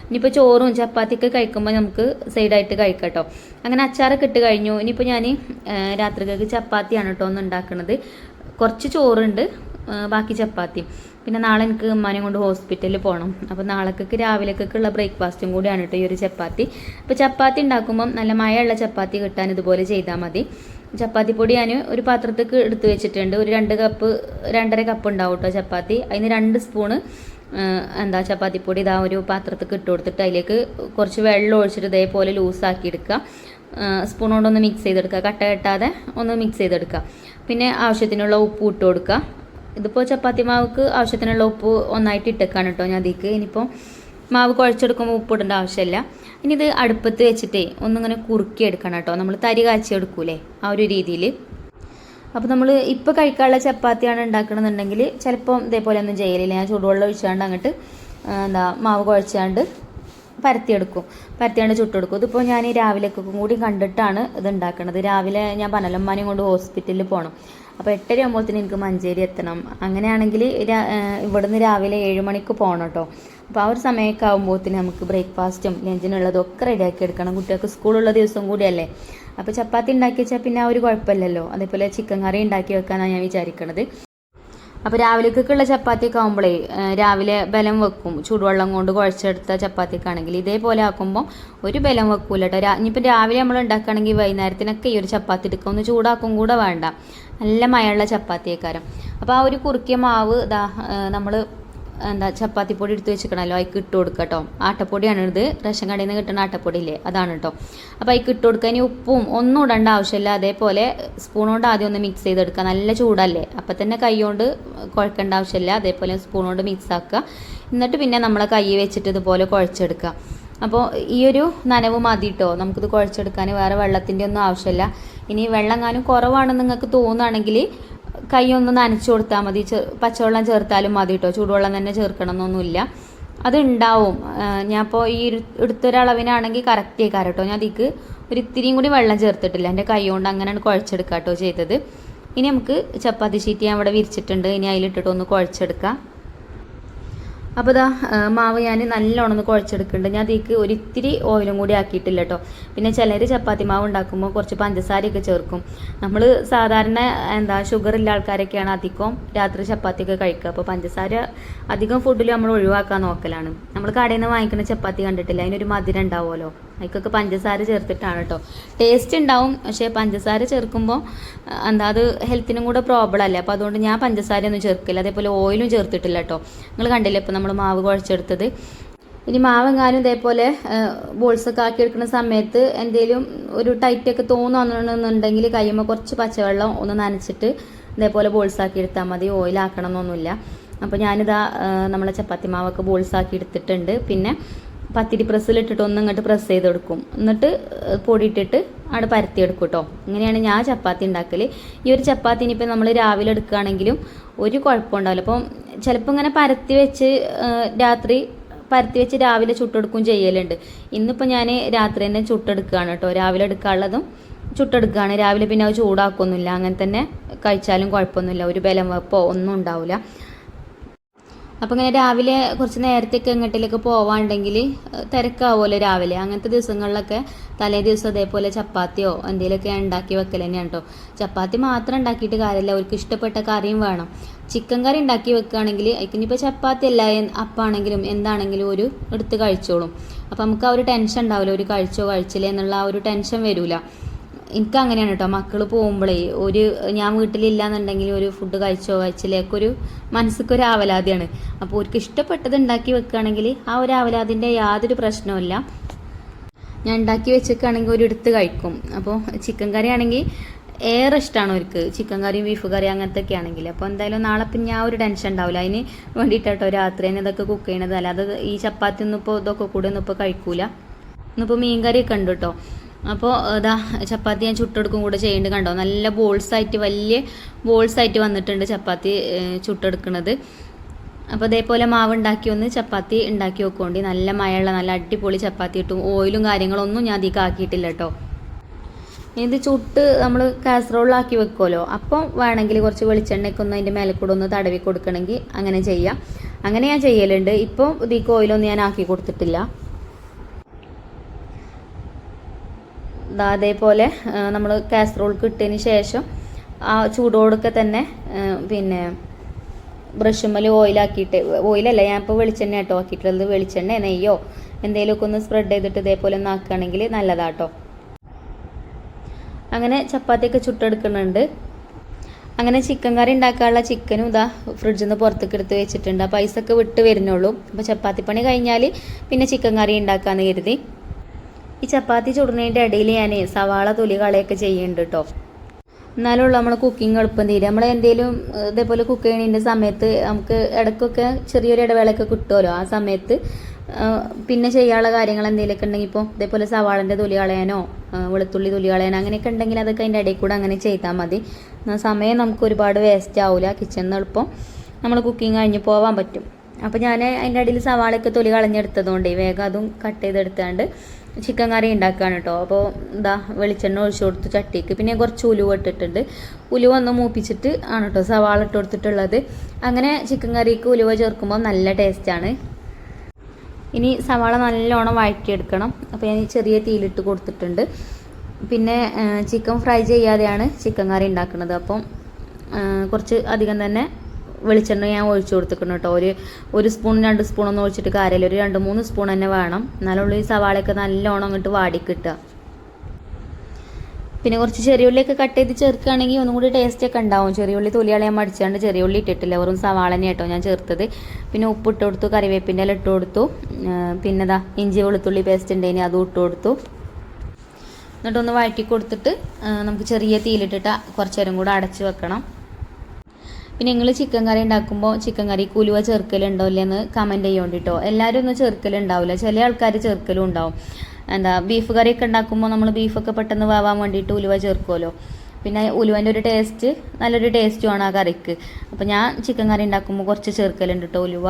ഇനിയിപ്പോൾ ചോറും ചപ്പാത്തിയൊക്കെ കഴിക്കുമ്പോൾ നമുക്ക് സൈഡായിട്ട് കഴിക്കാം കേട്ടോ അങ്ങനെ അച്ചാറൊക്കെ ഇട്ട് കഴിഞ്ഞു. ഇനിയിപ്പോൾ ഞാൻ രാത്രികൾക്ക് ചപ്പാത്തിയാണ് കേട്ടോ ഒന്ന് ഉണ്ടാക്കുന്നത് കുറച്ച് ചോറുണ്ട് ബാക്കി ചപ്പാത്തി. പിന്നെ നാളെ എനിക്ക് ഉമ്മാനെ കൊണ്ട് ഹോസ്പിറ്റലിൽ പോകണം അപ്പോൾ നാളേക്കൊക്കെ രാവിലേക്കൊക്കെയുള്ള ബ്രേക്ക്ഫാസ്റ്റും കൂടിയാണ് കേട്ടോ ഈ ഒരു ചപ്പാത്തി. അപ്പോൾ ചപ്പാത്തി ഉണ്ടാക്കുമ്പം നല്ല മഴയുള്ള ചപ്പാത്തി കിട്ടാൻ ഇതുപോലെ ചെയ്താൽ മതി. ചപ്പാത്തി പൊടി ഞാൻ ഒരു പാത്രത്തേക്ക് എടുത്തു വെച്ചിട്ടുണ്ട്. ഒരു രണ്ട് കപ്പ് രണ്ടര കപ്പ് ഉണ്ടാവും കേട്ടോ ചപ്പാത്തി. അതിന് രണ്ട് സ്പൂണ് എന്താ ചപ്പാത്തിപ്പൊടി ഇതാ ഒരു പാത്രത്തേക്ക് ഇട്ട് കൊടുത്തിട്ട് അതിലേക്ക് കുറച്ച് വെള്ളം ഒഴിച്ചിട്ട് ഇതേപോലെ ലൂസാക്കി എടുക്കുക. സ്പൂൺ കൊണ്ടൊന്ന് മിക്സ് ചെയ്തെടുക്കുക. കട്ട കെട്ടാതെ ഒന്ന് മിക്സ് ചെയ്തെടുക്കുക. പിന്നെ ആവശ്യത്തിനുള്ള ഉപ്പ് ഇട്ട് കൊടുക്കുക. ഇതിപ്പോൾ ചപ്പാത്തി മാവുക്ക് ആവശ്യത്തിനുള്ള ഉപ്പ് ഒന്നായിട്ട് ഇട്ടേക്കാണ് കേട്ടോ ഞാൻ അതിക്ക് ഇനിയിപ്പോൾ മാവ് കുഴച്ചെടുക്കുമ്പോൾ ഉപ്പ് ഇടേണ്ട ആവശ്യമില്ല ഇനി ഇത് അടുപ്പത്ത് വെച്ചിട്ടേ ഒന്നിങ്ങനെ കുറുക്കി എടുക്കണം കേട്ടോ നമ്മൾ തരി കാച്ചി എടുക്കൂലേ ആ ഒരു രീതിയിൽ അപ്പോൾ നമ്മൾ ഇപ്പോൾ കഴിക്കാനുള്ള ചപ്പാത്തിയാണ് ഉണ്ടാക്കണമെന്നുണ്ടെങ്കിൽ ചിലപ്പോൾ ഇതേപോലെ ഒന്നും ചെയ്യലില്ല. ഞാൻ ചൂടുവെള്ളം ഒഴിച്ചാണ്ട് അങ്ങോട്ട് എന്താ മാവ് കുഴച്ചാണ്ട് പരത്തിയെടുക്കും പരത്തിയാണ്ട് ചുട്ടെടുക്കും ഇതിപ്പോൾ ഞാൻ രാവിലേക്കും കൂടി കണ്ടിട്ടാണ് ഇത് ഉണ്ടാക്കുന്നത് രാവിലെ ഞാൻ പനലമ്മാനെയും കൊണ്ട് ഹോസ്പിറ്റലിൽ പോകണം അപ്പോൾ എട്ടര ആകുമ്പോഴത്തേന് എനിക്ക് മഞ്ചേരി എത്തണം. അങ്ങനെയാണെങ്കിൽ ഇവിടുന്ന് രാവിലെ ഏഴ് മണിക്ക് പോകണം കേട്ടോ അപ്പോൾ ആ ഒരു സമയമൊക്കെ ആകുമ്പോഴത്തേന് നമുക്ക് ബ്രേക്ക്ഫാസ്റ്റും ലഞ്ചിനുള്ളതും ഒക്കെ റെഡിയാക്കി എടുക്കണം. കുട്ടികൾക്ക് സ്കൂളുള്ള ദിവസം കൂടിയല്ലേ. അപ്പോൾ ചപ്പാത്തി ഉണ്ടാക്കി വെച്ചാൽ പിന്നെ ആ ഒരു കുഴപ്പമില്ലല്ലോ. അതേപോലെ ചിക്കൻ കറി ഉണ്ടാക്കി വെക്കാനാണ് ഞാൻ വിചാരിക്കണത്. അപ്പോൾ രാവിലേക്കൊക്കെയുള്ള ചപ്പാത്തിയൊക്കെ ആകുമ്പോഴേ രാവിലെ ബലം വെക്കും. ചൂടുവെള്ളം കൊണ്ട് കുഴച്ചെടുത്ത ചപ്പാത്തിയൊക്കെ ആണെങ്കിൽ ഇതേപോലെ ആക്കുമ്പോൾ ഒരു ബലം വെക്കൂല കേട്ടോ ഇനിയിപ്പോൾ രാവിലെ നമ്മൾ ഉണ്ടാക്കുകയാണെങ്കിൽ വൈകുന്നേരത്തിനൊക്കെ ഈ ഒരു ചപ്പാത്തി എടുക്കുക ഒന്ന് ചൂടാക്കും കൂടെ വേണ്ട. നല്ല മഴയുള്ള ചപ്പാത്തിയേക്കാരം. അപ്പോൾ ആ ഒരു കുറുക്കിയ മാവ് ഇതാ നമ്മൾ എന്താ ചപ്പാത്തിപ്പൊടി എടുത്ത് വെച്ചിക്കണമല്ലോ അതിക്ക് ഇട്ട് കൊടുക്കുക കേട്ടോ ആട്ടപ്പൊടിയാണ് ഇത് റേഷൻ കടയിൽ നിന്ന് കിട്ടുന്ന ആട്ടപ്പൊടി ഇല്ലേ അതാണ് കേട്ടോ അപ്പോൾ അതിക്ക് ഇട്ട് കൊടുക്കുക ഇനി ഉപ്പും ഒന്നും ഇടേണ്ട ആവശ്യമില്ല. അതേപോലെ സ്പൂൺ കൊണ്ട് ആദ്യം ഒന്ന് മിക്സ് ചെയ്തെടുക്കുക നല്ല ചൂടല്ലേ? അപ്പം തന്നെ കൈ കൊണ്ട് കുഴക്കേണ്ട ആവശ്യമില്ല. അതേപോലെ സ്പൂൺ കൊണ്ട് മിക്സ് ആക്കുക എന്നിട്ട് പിന്നെ നമ്മളെ കൈ വെച്ചിട്ട് ഇതുപോലെ കുഴച്ചെടുക്കുക അപ്പോൾ ഈ ഒരു നനവ് മതി കേട്ടോ നമുക്കിത് കുഴച്ചെടുക്കാൻ വേറെ വെള്ളത്തിന്റെ ഒന്നും ആവശ്യമില്ല. ഇനി വെള്ളം കാനും കുറവാണെന്ന് നിങ്ങൾക്ക് തോന്നുകയാണെങ്കിൽ കൈ ഒന്ന് നനച്ചു കൊടുത്താൽ മതി. പച്ചവെള്ളം ചേർത്താലും മതി കേട്ടോ ചൂടുവെള്ളം തന്നെ ചേർക്കണം എന്നൊന്നുമില്ല അത് ഉണ്ടാവും ഞാൻ ഇപ്പോൾ ഈ എടുത്തൊരളവിനാണെങ്കിൽ കറക്റ്റ് ആയിക്കാരം കേട്ടോ ഞാൻ അതിക്ക് ഒരു ഇത്തിരിയും കൂടി വെള്ളം ചേർത്തിട്ടില്ല. എന്റെ കൈ കൊണ്ട് അങ്ങനെയാണ് കുഴച്ചെടുക്കുക കേട്ടോ ചെയ്തത്. ഇനി നമുക്ക് ചപ്പാത്തി ഷീറ്റ് ഞാൻ ഇവിടെ വിരിച്ചിട്ടുണ്ട്. ഇനി അതിലിട്ടിട്ട് ഒന്ന് കുഴച്ചെടുക്കാം. അപ്പോൾ ഇതാ മാവ് ഞാൻ നല്ലോണം ഒന്ന് കുഴച്ചെടുക്കുന്നുണ്ട്. ഞാൻ അതിക്ക് ഒരിത്തിരി ഓയിലും കൂടി ആക്കിയിട്ടില്ല കേട്ടോ പിന്നെ ചിലർ ചപ്പാത്തി മാവ് ഉണ്ടാക്കുമ്പോൾ കുറച്ച് പഞ്ചസാരയൊക്കെ ചേർക്കും. നമ്മൾ സാധാരണ എന്താ ഷുഗർ ഉള്ള ആൾക്കാരൊക്കെയാണ് അധികം രാത്രി ചപ്പാത്തിയൊക്കെ കഴിക്കുക. അപ്പോൾ പഞ്ചസാര അധികം ഫുഡിൽ നമ്മൾ ഒഴിവാക്കാൻ നോക്കലാണ്. നമ്മൾ കടയിൽ നിന്ന് വാങ്ങിക്കുന്ന ചപ്പാത്തി കണ്ടിട്ടില്ല? അതിനൊരു മധുരം ഉണ്ടാവുമല്ലോ. അതിക്കൊക്കെ പഞ്ചസാര ചേർത്തിട്ടാണ് കേട്ടോ ടേസ്റ്റ് ഉണ്ടാവും പക്ഷേ പഞ്ചസാര ചേർക്കുമ്പോൾ എന്താ അത് ഹെൽത്തിനും കൂടെ പ്രോബ്ലം അല്ലേ? അപ്പോൾ അതുകൊണ്ട് ഞാൻ പഞ്ചസാര ഒന്നും ചേർക്കില്ല. അതേപോലെ ഓയിലും ചേർത്തിട്ടില്ല കേട്ടോ നിങ്ങൾ കണ്ടില്ലേ ഇപ്പോൾ നമ്മൾ മാവ് കുഴച്ചെടുത്തത്? ഇനി മാവെങ്ങാനും ഇതേപോലെ ബോൾസൊക്കെ ആക്കി എടുക്കുന്ന സമയത്ത് എന്തെങ്കിലും ഒരു ടൈറ്റൊക്കെ തോന്നുന്നുണ്ടെങ്കിൽ കയ്യുമ്പോൾ കുറച്ച് പച്ചവെള്ളം ഒന്ന് നനച്ചിട്ട് ഇതേപോലെ ബോൾസാക്കി എടുത്താൽ മതി. ഓയിലാക്കണം എന്നൊന്നുമില്ല അപ്പോൾ ഞാനിതാ നമ്മളെ ചപ്പാത്തി മാവൊക്കെ ബോൾസാക്കി എടുത്തിട്ടുണ്ട്. പിന്നെ പത്തിരി പ്രസ്സിലിട്ടിട്ട് ഒന്ന് ഇങ്ങോട്ട് പ്രസ് ചെയ്ത് കൊടുക്കും എന്നിട്ട് പൊടിയിട്ടിട്ട് അവിടെ പരത്തിയെടുക്കും കേട്ടോ ഇങ്ങനെയാണ് ഞാൻ ചപ്പാത്തി ഉണ്ടാക്കൽ ഈ ഒരു ചപ്പാത്തി ഇനിയിപ്പോൾ നമ്മൾ രാവിലെ എടുക്കുകയാണെങ്കിലും ഒരു കുഴപ്പമുണ്ടാവില്ല. അപ്പം ചിലപ്പോൾ ഇങ്ങനെ പരത്തി വെച്ച് രാത്രി പരത്തി വെച്ച് രാവിലെ ചുട്ടെടുക്കും ചെയ്യലുണ്ട്. ഇന്നിപ്പോൾ ഞാൻ രാത്രി തന്നെ ചുട്ടെടുക്കുകയാണ് കേട്ടോ. രാവിലെ എടുക്കാനുള്ളതും ചുട്ടെടുക്കുകയാണ് രാവിലെ പിന്നെ അത് ചൂടാക്കൊന്നുമില്ല. അങ്ങനെ തന്നെ കഴിച്ചാലും കുഴപ്പമൊന്നുമില്ല. ഒരു ബലം വെപ്പോ ഒന്നും ഉണ്ടാവില്ല. അപ്പോൾ ഇങ്ങനെ രാവിലെ കുറച്ച് നേരത്തേക്ക് എങ്ങോട്ടിലേക്ക് പോവാണ്ടെങ്കിൽ തിരക്കാവുമല്ലോ രാവിലെ? അങ്ങനത്തെ ദിവസങ്ങളിലൊക്കെ തലേ ദിവസം അതേപോലെ ചപ്പാത്തിയോ എന്തെങ്കിലുമൊക്കെ ഉണ്ടാക്കി വെക്കൽ തന്നെയാണ് കേട്ടോ ചപ്പാത്തി മാത്രം ഉണ്ടാക്കിയിട്ട് കാര്യമില്ല. അവർക്ക് ഇഷ്ടപ്പെട്ട കറിയും വേണം. ചിക്കൻ കറി ഉണ്ടാക്കി വെക്കുകയാണെങ്കിൽ ഇനിയിപ്പോൾ ചപ്പാത്തി അല്ല. അപ്പാണെങ്കിലും എന്താണെങ്കിലും ഒരു എടുത്ത് കഴിച്ചോളും. അപ്പോൾ നമുക്ക് ആ ഒരു ടെൻഷൻ ഉണ്ടാവില്ല. ഒരു കഴിച്ചോ കഴിച്ചില്ല എന്നുള്ള ആ ഒരു ടെൻഷൻ വരില്ല എനിക്ക് അങ്ങനെയാണ് കേട്ടോ മക്കൾ പോകുമ്പോഴേ ഒരു ഞാൻ വീട്ടിലില്ല എന്നുണ്ടെങ്കിൽ ഒരു ഫുഡ് കഴിച്ചോ കഴിച്ചിലേക്ക് ഒരു മനസ്സിക്ക് ഒരു ആവലാതിയാണ്. അപ്പോൾ അവർക്ക് ഇഷ്ടപ്പെട്ടത് ഉണ്ടാക്കി വെക്കുകയാണെങ്കിൽ ആ ഒരു ആവലാതിന്റെ യാതൊരു പ്രശ്നവുമില്ല ഞാൻ ഉണ്ടാക്കി വെച്ചേക്കാണെങ്കിൽ ഒരു എടുത്ത് കഴിക്കും. അപ്പോൾ ചിക്കൻ കറി ആണെങ്കിൽ ഏറെ ഇഷ്ടമാണ് അവർക്ക് ചിക്കൻ കറിയും ബീഫ് കറിയും അങ്ങനത്തെ ഒക്കെ ആണെങ്കിൽ. അപ്പോൾ എന്തായാലും നാളെ പിന്നെ ഞാൻ ഒരു ടെൻഷൻ ഉണ്ടാവില്ല അതിന് വേണ്ടിയിട്ടോ രാത്രി തന്നെ ഇതൊക്കെ കുക്ക് ചെയ്യണത്. അല്ലാതെ ഈ ചപ്പാത്തി ഒന്നും ഇപ്പോൾ ഇതൊക്കെ കൂടെ ഒന്നും ഇപ്പോൾ കഴിക്കൂല. ഇന്നിപ്പോൾ മീൻ കറിയൊക്കെ ഉണ്ട് കേട്ടോ അപ്പോൾ ഇതാ ചപ്പാത്തി ഞാൻ ചുട്ടെടുക്കും കൂടെ ചെയ്യേണ്ടത് കണ്ടോ? നല്ല ബോൾസ് ആയിട്ട് വലിയ ബോൾസ് ആയിട്ട് വന്നിട്ടുണ്ട് ചപ്പാത്തി ചുട്ടെടുക്കുന്നത് അപ്പോൾ അതേപോലെ മാവ് ഉണ്ടാക്കി ഒന്ന് ചപ്പാത്തി ഉണ്ടാക്കി വെക്കുകൊണ്ട് നല്ല മഴയുള്ള നല്ല അടിപൊളി ചപ്പാത്തി കിട്ടും. ഓയിലും കാര്യങ്ങളൊന്നും ഞാൻ അധികം ആക്കിയിട്ടില്ല കേട്ടോ. ഇത് ചുട്ട് നമ്മൾ കാസറോളിലാക്കി വെക്കുമല്ലോ അപ്പം വേണമെങ്കിൽ കുറച്ച് വെളിച്ചെണ്ണയൊക്കെ ഒന്ന് അതിന്റെ മേലെ കൂടെ ഒന്ന് തടവി കൊടുക്കണമെങ്കിൽ അങ്ങനെ ചെയ്യാം. അങ്ങനെ ഞാൻ ചെയ്യലുണ്ട്. ഇപ്പം ഇതിക്ക് ഓയിലൊന്നും ഞാൻ ആക്കി കൊടുത്തിട്ടില്ല. അതേപോലെ നമ്മൾ കാസറോൾക്ക് ഇട്ടതിന് ശേഷം ആ ചൂടോടൊക്കെ തന്നെ പിന്നെ ബ്രഷുമ്മൽ ഓയിലാക്കിയിട്ട് ഓയിലല്ല ഞാൻ ഇപ്പോൾ വെളിച്ചെണ്ണ കേട്ടോ ആക്കിയിട്ടുള്ളത്. വെളിച്ചെണ്ണ നെയ്യോ എന്തെങ്കിലുമൊക്കെ ഒന്ന് സ്പ്രെഡ് ചെയ്തിട്ട് ഇതേപോലെ ഒന്ന് ആക്കുകയാണെങ്കിൽ നല്ലതാട്ടോ. അങ്ങനെ ചപ്പാത്തിയൊക്കെ ചുട്ടെടുക്കുന്നുണ്ട്. അങ്ങനെ ചിക്കൻ കറി ഉണ്ടാക്കാനുള്ള ചിക്കനും ഇതാ ഫ്രിഡ്ജിൽ നിന്ന് പുറത്തേക്ക് എടുത്ത് വെച്ചിട്ടുണ്ട്. അപ്പോൾ പൈസ ഒക്കെ വിട്ട് വരുന്നുള്ളൂ. അപ്പോൾ ചപ്പാത്തിപ്പണി കഴിഞ്ഞാൽ പിന്നെ ചിക്കൻ കറി ഉണ്ടാക്കാമെന്ന് കരുതി. ഈ ചപ്പാത്തി ചുടുന്നതിന്റെ ഇടയിൽ ഞാൻ സവാള തൊലി കളയൊക്കെ ചെയ്യുന്നുണ്ട് കേട്ടോ എന്നാലുള്ള നമ്മൾ കുക്കിംഗ് എളുപ്പം തീരും നമ്മൾ എന്തെങ്കിലും ഇതേപോലെ കുക്ക് ചെയ്യുന്നതിന്റെ സമയത്ത് നമുക്ക് ഇടയ്ക്കൊക്കെ ചെറിയൊരു ഇടവേളയൊക്കെ കിട്ടുമല്ലോ ആ സമയത്ത്. പിന്നെ ചെയ്യാനുള്ള കാര്യങ്ങൾ എന്തെങ്കിലുമൊക്കെ ഉണ്ടെങ്കിൽ ഇപ്പോൾ ഇതേപോലെ സവാളന്റെ തൊലി കളയാനോ വെളുത്തുള്ളി തൊലി കളയാനോ അങ്ങനെയൊക്കെ ഉണ്ടെങ്കിൽ അതൊക്കെ അതിന്റെ ഇടയിൽ കൂടെ അങ്ങനെ ചെയ്താൽ മതി. സമയം നമുക്ക് ഒരുപാട് വേസ്റ്റ് ആവില്ല കിച്ചണിൽ എളുപ്പം നമ്മൾ കുക്കിംഗ് കഴിഞ്ഞ് പോകാൻ പറ്റും. അപ്പോൾ ഞാൻ അതിന്റെ ഇടയിൽ സവാളയൊക്കെ തൊലി കളഞ്ഞെടുത്തതുകൊണ്ട് വേഗം അതും കട്ട് ചെയ്തെടുത്താണ്ട് ചിക്കൻ കറി ഉണ്ടാക്കുകയാണ് കേട്ടോ അപ്പോൾ എന്താ വെളിച്ചെണ്ണ ഒഴിച്ചു കൊടുത്തു ചട്ടിക്ക്. പിന്നെ കുറച്ച് ഉലുവ ഇട്ടിട്ടുണ്ട്. ഉലുവ ഒന്ന് മൂപ്പിച്ചിട്ട് ആണ് കേട്ടോ സവാള ഇട്ട് കൊടുത്തിട്ടുള്ളത്. അങ്ങനെ ചിക്കൻ കറിക്ക് ഉലുവ ചേർക്കുമ്പോൾ നല്ല ടേസ്റ്റാണ് ഇനി സവാള നല്ലോണം വഴറ്റിയെടുക്കണം. അപ്പോൾ ഞാൻ ചെറിയ തീയിലിട്ട് കൊടുത്തിട്ടുണ്ട്. പിന്നെ ചിക്കൻ ഫ്രൈ ചെയ്യാതെയാണ് ചിക്കൻ കറി ഉണ്ടാക്കുന്നത്. അപ്പം കുറച്ച് അധികം തന്നെ വെളിച്ചെണ്ണ ഞാൻ ഒഴിച്ചു കൊടുത്തിട്ടുണ്ട് കേട്ടോ. ഒരു ഒരു സ്പൂൺ രണ്ട് സ്പൂണൊന്നും ഒഴിച്ചിട്ട് കാര്യമില്ല. ഒരു രണ്ട് മൂന്ന് സ്പൂൺ തന്നെ വേണം. എന്നാലുള്ള ഈ സവാളയൊക്കെ നല്ലോണം അങ്ങോട്ട് വാടി കിട്ടുക. പിന്നെ കുറച്ച് ചെറിയുള്ളിയൊക്കെ കട്ട് ചെയ്ത് ചേർക്കുകയാണെങ്കിൽ ഒന്നും കൂടി ടേസ്റ്റ് ഒക്കെ ഉണ്ടാവും. ചെറിയുള്ളി തൊലിയാളെ ഞാൻ മടിച്ചാണ്ട് ചെറിയുള്ളി ഇട്ടിട്ടില്ല. വെറും സവാള തന്നെ കേട്ടോ ഞാൻ ചേർത്തത്. പിന്നെ ഉപ്പ് ഇട്ട് കൊടുത്തു കറിവേപ്പിന്റെ ഇല ഇട്ട് കൊടുത്തു. പിന്നെ ദാ ഇഞ്ചി വെളുത്തുള്ളി പേസ്റ്റ് ഉണ്ടെങ്കിൽ അതും ഇട്ട് കൊടുത്തു. എന്നിട്ടൊന്ന് വഴറ്റി കൊടുത്തിട്ട് നമുക്ക് ചെറിയ തീയിലിട്ടിട്ട് കുറച്ചേരം കൂടെ അടച്ച് വെക്കണം. പിന്നെ നിങ്ങൾ ചിക്കൻ കറി ഉണ്ടാക്കുമ്പോൾ ചിക്കൻ കറി കുലുവ ചേർക്കലുണ്ടോ ഇല്ലെന്ന് കമന്റ് ചെയ്യാൻ വേണ്ടിട്ടോ എല്ലാവരും ഒന്നും ചേർക്കലുണ്ടാവില്ല ചില ആൾക്കാർ ചേർക്കലും ഉണ്ടാവും. എന്താ ബീഫ് കറി ഒക്കെ ഉണ്ടാക്കുമ്പോൾ നമ്മൾ ബീഫൊക്കെ പെട്ടെന്ന് വാവാൻ വേണ്ടിയിട്ട് ഉലുവ ചേർക്കുമല്ലോ പിന്നെ ഉലുവന്റെ ഒരു ടേസ്റ്റ് നല്ലൊരു ടേസ്റ്റുമാണ് ആ കറിക്ക്. അപ്പോൾ ഞാൻ ചിക്കൻ കറി ഉണ്ടാക്കുമ്പോൾ കുറച്ച് ചേർക്കലുണ്ട് കേട്ടോ ഉലുവ.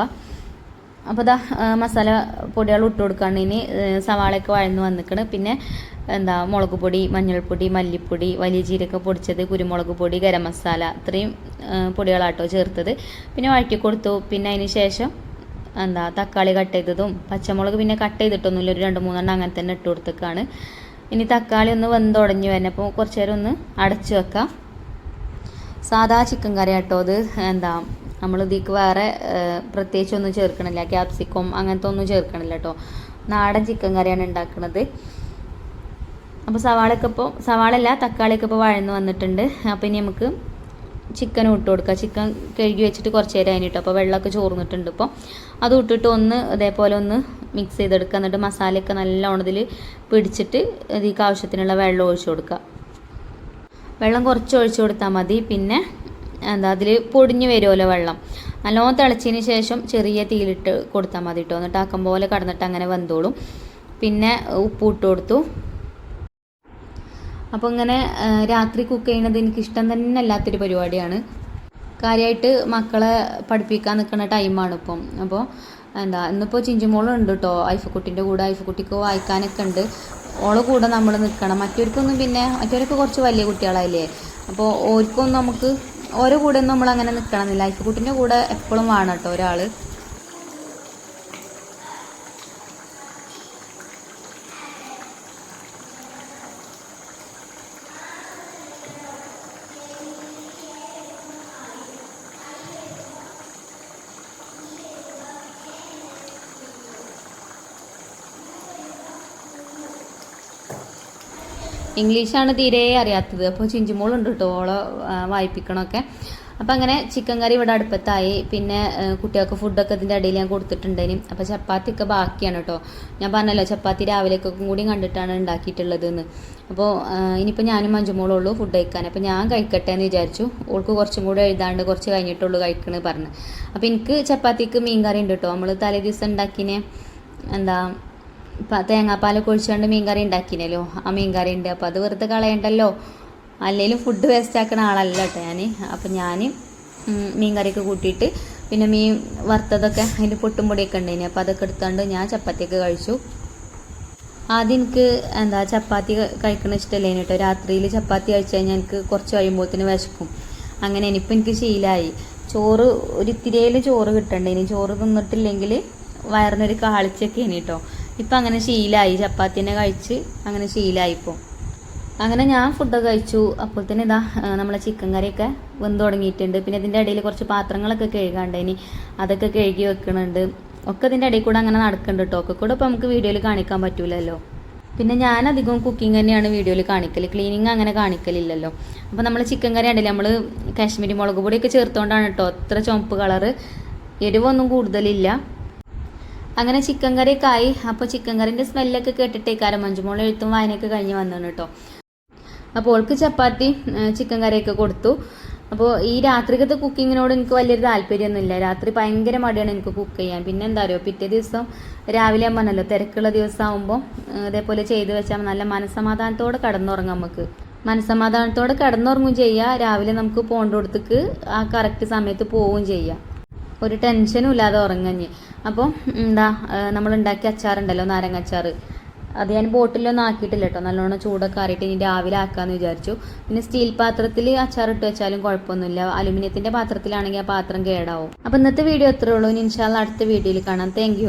അപ്പോൾ ഇതാ മസാല പൊടികൾ ഇട്ട് കൊടുക്കുകയാണ് ഇനി സവാളയൊക്കെ വഴന്ന് വന്നിക്കണ്. പിന്നെ എന്താ മുളക് പൊടി മഞ്ഞൾപ്പൊടി മല്ലിപ്പൊടി വലിയ ജീരക പൊടിച്ചത് കുരുമുളക് പൊടി ഗരം മസാല ഇത്രയും പൊടികളാട്ടോ ചേർത്തത്. പിന്നെ വഴറ്റി കൊടുത്തു. പിന്നെ അതിന് ശേഷം എന്താ തക്കാളി കട്ട് ചെയ്തതും പച്ചമുളക് പിന്നെ കട്ട് ചെയ്തിട്ടൊന്നുമില്ല. ഒരു രണ്ട് മൂന്നെണ്ണം അങ്ങനെ തന്നെ ഇട്ട് കൊടുത്തേക്കാണ്. ഇനി തക്കാളി ഒന്ന് വെന്തുടഞ്ഞു അപ്പോൾ കുറച്ച് നേരം ഒന്ന് അടച്ചു വെക്കാം. സാധാ ചിക്കൻ കറി കേട്ടോ അത്. എന്താ നമ്മൾ ഇതിക്ക് വേറെ പ്രത്യേകിച്ച് ഒന്നും ചേർക്കണില്ല. ക്യാപ്സിക്കം അങ്ങനത്തെ ഒന്നും ചേർക്കണില്ല കേട്ടോ നാടൻ ചിക്കൻ കറിയാണ് ഉണ്ടാക്കുന്നത് അപ്പോൾ സവാളയൊക്കെ ഇപ്പോൾ സവാളല്ല തക്കാളിയൊക്കെ ഇപ്പോൾ വഴന്ന് വന്നിട്ടുണ്ട്. അപ്പോൾ ഇനി നമുക്ക് ചിക്കൻ ഇട്ട് കൊടുക്കുക ചിക്കൻ കഴുകി വെച്ചിട്ട് കുറച്ച് നേരം അതിനിട്ടു അപ്പോൾ വെള്ളമൊക്കെ ചോർന്നിട്ടുണ്ട് ഇപ്പോൾ അത് ഇട്ടിട്ട് ഒന്ന് ഇതേപോലെ ഒന്ന് മിക്സ് ചെയ്തെടുക്കുക. എന്നിട്ട് മസാലയൊക്കെ ഇതിൽ പിടിച്ചിട്ട് ഇതിക്ക് ആവശ്യത്തിനുള്ള വെള്ളം ഒഴിച്ചു കൊടുക്കുക. വെള്ളം കുറച്ച് ഒഴിച്ചു കൊടുത്താൽ മതി. പിന്നെ എന്താ അതിൽ പൊടിഞ്ഞു വരുമല്ലോ വെള്ളം. നല്ലോണം തിളച്ചതിന് ശേഷം ചെറിയ തീയിലിട്ട് കൊടുത്താൽ മതി കേട്ടോ. എന്നിട്ട് ആക്കം പോലെ കടന്നിട്ട് അങ്ങനെ വെന്തോളും. പിന്നെ ഉപ്പ് ഇട്ട് കൊടുത്തു. അപ്പോൾ ഇങ്ങനെ രാത്രി കുക്ക് ചെയ്യണത് എനിക്ക് ഇഷ്ടം തന്നെ അല്ലാത്തൊരു പരിപാടിയാണ്. കാര്യമായിട്ട് മക്കളെ പഠിപ്പിക്കാൻ നിൽക്കുന്ന ടൈമാണ് ഇപ്പം. അപ്പോൾ എന്താ ഇന്നിപ്പോൾ ചിഞ്ചുമോളും ഉണ്ട് കേട്ടോ ഐഫക്കുട്ടിന്റെ കൂടെ ഐഫക്കുട്ടിക്ക് വായിക്കാനൊക്കെ ഉണ്ട് ഓളെ കൂടെ നമ്മൾ നിൽക്കണം മറ്റവർക്കൊന്നും പിന്നെ മറ്റവരൊക്കെ കുറച്ച് വലിയ കുട്ടികളായില്ലേ? അപ്പോൾ ഓർക്കൊന്നും നമുക്ക് ഓരോ കൂടെ ഒന്നും നമ്മൾ അങ്ങനെ നിൽക്കണമെന്നില്ല ഐഫക്കുട്ടിന്റെ കൂടെ എപ്പോഴും വേണം കേട്ടോ ഒരാൾ ഇംഗ്ലീഷാണ് തീരെ അറിയാത്തത്. അപ്പോൾ ചിഞ്ചുമോളുണ്ട് കേട്ടോ ഓളെ വായിപ്പിക്കണമൊക്കെ അപ്പം അങ്ങനെ ചിക്കൻ കറി ഇവിടെ അടുപ്പത്തായി. പിന്നെ കുട്ടികൾക്ക് ഫുഡൊക്കെ ഇതിന്റെ ഇടയിൽ ഞാൻ കൊടുത്തിട്ടുണ്ടേനി. അപ്പോൾ ചപ്പാത്തിയൊക്കെ ബാക്കിയാണ് കേട്ടോ ഞാൻ പറഞ്ഞല്ലോ ചപ്പാത്തി രാവിലേക്കൊക്കെ കൂടി കണ്ടിട്ടാണ് ഉണ്ടാക്കിയിട്ടുള്ളത് എന്ന് അപ്പോൾ ഇനിയിപ്പോൾ ഞാനും മഞ്ജുമോളുള്ളൂ ഫുഡ് കഴിക്കാൻ. അപ്പോൾ ഞാൻ കഴിക്കട്ടെ എന്ന് വിചാരിച്ചു. ഓൾക്ക് കുറച്ചും കൂടെ എഴുതാണ്ട് കുറച്ച് കഴിഞ്ഞിട്ടുള്ളൂ കഴിക്കണമെന്ന് പറഞ്ഞു. അപ്പോൾ എനിക്ക് ചപ്പാത്തിക്ക് മീൻ കറി ഉണ്ട് കേട്ടോ നമ്മൾ തലേ ദിവസം ഉണ്ടാക്കിനെ എന്താ പ- തേങ്ങാപ്പാലൊക്കെ ഒഴിച്ചുകൊണ്ട് മീൻകറി ഉണ്ടാക്കിനല്ലോ. ആ മീൻകറി ഉണ്ട്. അപ്പോൾ അത് വെറുതെ കളയണ്ടല്ലോ. അല്ലെങ്കിലും ഫുഡ് വേസ്റ്റ് ആക്കുന്ന ആളല്ല കേട്ടോ ഞാൻ അപ്പം ഞാൻ മീൻകറിയൊക്കെ കൂട്ടിയിട്ട് പിന്നെ മീൻ വറുത്തതൊക്കെ അതിന്റെ പൊട്ടും പൊടിയൊക്കെ ഉണ്ടായിന്. അപ്പോൾ അതൊക്കെ എടുത്തുകൊണ്ട് ഞാൻ ചപ്പാത്തിയൊക്കെ കഴിച്ചു. ആദ്യം എനിക്ക് എന്താ ചപ്പാത്തി കഴിക്കണ ഇഷ്ടമല്ലേ കേട്ടോ രാത്രിയിൽ ചപ്പാത്തി കഴിച്ചു കഴിഞ്ഞാൽ എനിക്ക് കുറച്ച് കഴിയുമ്പോഴത്തേന് വിശക്കും. അങ്ങനെ ഇനിയിപ്പോൾ എനിക്ക് ശീലമായി ചോറ് ഒരു ഇത്തിരിയിൽ ചോറ് കിട്ടണ്ടേ ഇനി ചോറ് തിന്നിട്ടില്ലെങ്കിൽ വയറിനൊരു കാളിച്ചൊക്കെ ഇനി കേട്ടോ ഇപ്പം അങ്ങനെ ശീലമായി ചപ്പാത്തിനെ കഴിച്ച് അങ്ങനെ ശീലമായിപ്പോൾ അങ്ങനെ ഞാൻ ഫുഡൊക്കെ കഴിച്ചു. അപ്പോൾ തന്നെ ഇതാ നമ്മളെ ചിക്കൻ കറിയൊക്കെ വെന്ത് തുടങ്ങിയിട്ടുണ്ട്. പിന്നെ ഇതിന്റെ ഇടയിൽ കുറച്ച് പാത്രങ്ങളൊക്കെ കഴുകാണ്ട് ഇനി അതൊക്കെ കഴുകി വെക്കണുണ്ട്. ഒക്കെ ഇതിന്റെ ഇടയിൽ കൂടെ അങ്ങനെ നടക്കുന്നുണ്ട് കേട്ടോ ഒക്കെ കൂടെ ഇപ്പോൾ നമുക്ക് വീഡിയോയിൽ കാണിക്കാൻ പറ്റൂലല്ലോ. പിന്നെ ഞാൻ അധികം കുക്കിംഗ് തന്നെയാണ് വീഡിയോയിൽ കാണിക്കൽ ക്ലീനിങ് അങ്ങനെ കാണിക്കലില്ലല്ലോ. അപ്പോൾ നമ്മൾ ചിക്കൻ കറി ഉണ്ടല്ലേ നമ്മൾ കാശ്മീരി മുളക് പൊടിയൊക്കെ ചേർത്തുകൊണ്ടാണ് കേട്ടോ അത്ര ചുമപ്പ് കളറ് എരിവൊന്നും കൂടുതലില്ല. അങ്ങനെ ചിക്കൻ കറിയൊക്കെ ആയി. അപ്പോൾ ചിക്കൻ കറിന്റെ സ്മെല്ലൊക്കെ കേട്ടിട്ടേക്കാരം മഞ്ജുമോൾ എഴുത്തും വായനയൊക്കെ കഴിഞ്ഞ് വന്നാണ് കേട്ടോ. അപ്പോൾ ഓൾക്ക് ചപ്പാത്തി ചിക്കൻ കറിയൊക്കെ കൊടുത്തു. അപ്പോൾ ഈ രാത്രിക്കത്തെ കുക്കിങ്ങിനോട് എനിക്ക് വലിയൊരു താല്പര്യമൊന്നുമില്ല. രാത്രി ഭയങ്കര മടിയാണ് എനിക്ക് കുക്ക് ചെയ്യാൻ. പിന്നെ എന്താ പറയുക പിറ്റേ ദിവസം രാവിലെ ആകുമ്പോഴല്ലോ തിരക്കുള്ള ദിവസമാകുമ്പോൾ അതേപോലെ ചെയ്ത് വെച്ചാൽ നല്ല മനസ്സമാധാനത്തോടെ കടന്നുറങ്ങാം നമുക്ക്. മനസ്സമാധാനത്തോടെ കിടന്നുറങ്ങും ചെയ്യുക രാവിലെ നമുക്ക് പോകേണ്ടടുത്തേക്ക് ആ കറക്റ്റ് സമയത്ത് പോവുകയും ചെയ്യാം. ഒരു ടെൻഷനും ഇല്ലാതെ ഉറങ്ങഞ്ഞ്. അപ്പോൾ എന്താ നമ്മൾ ഉണ്ടാക്കിയ അച്ചാറുണ്ടല്ലോ നാരങ്ങ അച്ചാർ അത് ഞാൻ ബോട്ടിലൊന്നും ആക്കിയിട്ടില്ല കേട്ടോ നല്ലോണം ചൂടൊക്കെ ആറിയിട്ട് ഇനി രാവിലെ ആക്കാമെന്ന് വിചാരിച്ചു. പിന്നെ സ്റ്റീൽ പാത്രത്തിൽ അച്ചാർ ഇട്ട് വെച്ചാലും കുഴപ്പമൊന്നുമില്ല. അലുമിനിയത്തിന്റെ പാത്രത്തിലാണെങ്കിൽ ആ പാത്രം കേടാവും. അപ്പോൾ ഇന്നത്തെ വീഡിയോ എത്രയേ ഉള്ളൂ. ഇനി ഇൻഷാല്ല അടുത്ത വീഡിയോയിൽ കാണാം. താങ്ക്